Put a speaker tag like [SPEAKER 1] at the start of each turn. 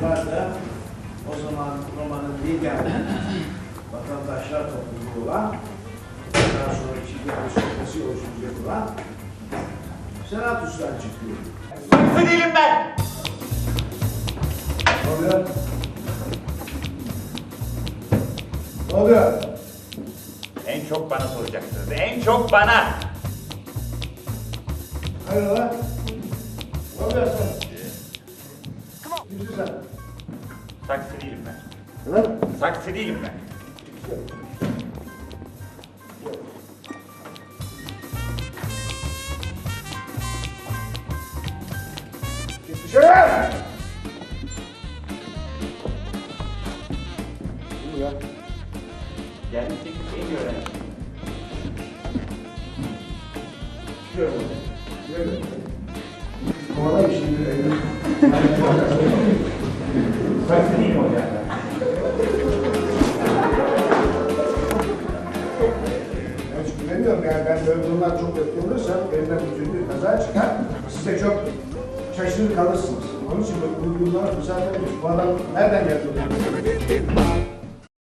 [SPEAKER 1] Burada o zaman romanın lider vatandaşlar topluluğu olan daha sonra içinde aristokrasi oluşturacak olan senatustan çıkıyor.
[SPEAKER 2] Saksı değilim ben.
[SPEAKER 1] Ne oluyor? Ne oluyor?
[SPEAKER 2] En çok bana soracaksınız. En çok bana.
[SPEAKER 1] Hayrola? Ne oluyor sen? Kimsin sen?
[SPEAKER 2] Saksı değilim ben.
[SPEAKER 1] Hı?
[SPEAKER 2] Saksı değilim ben.
[SPEAKER 1] Git dışarı! Kim ya?
[SPEAKER 2] Gelmişteki en iyi öğrenci.
[SPEAKER 1] Çıkıyorum. Yürü. Kovalayın şimdi Güveniyorum yani ben böyle durumlar çok olursa elimden bütün bir kaza çıkar. Siz de çok şaşırır kalırsınız. Onun için bu durumlara fırsat vermiyoruz. Bu adam nereden geldi?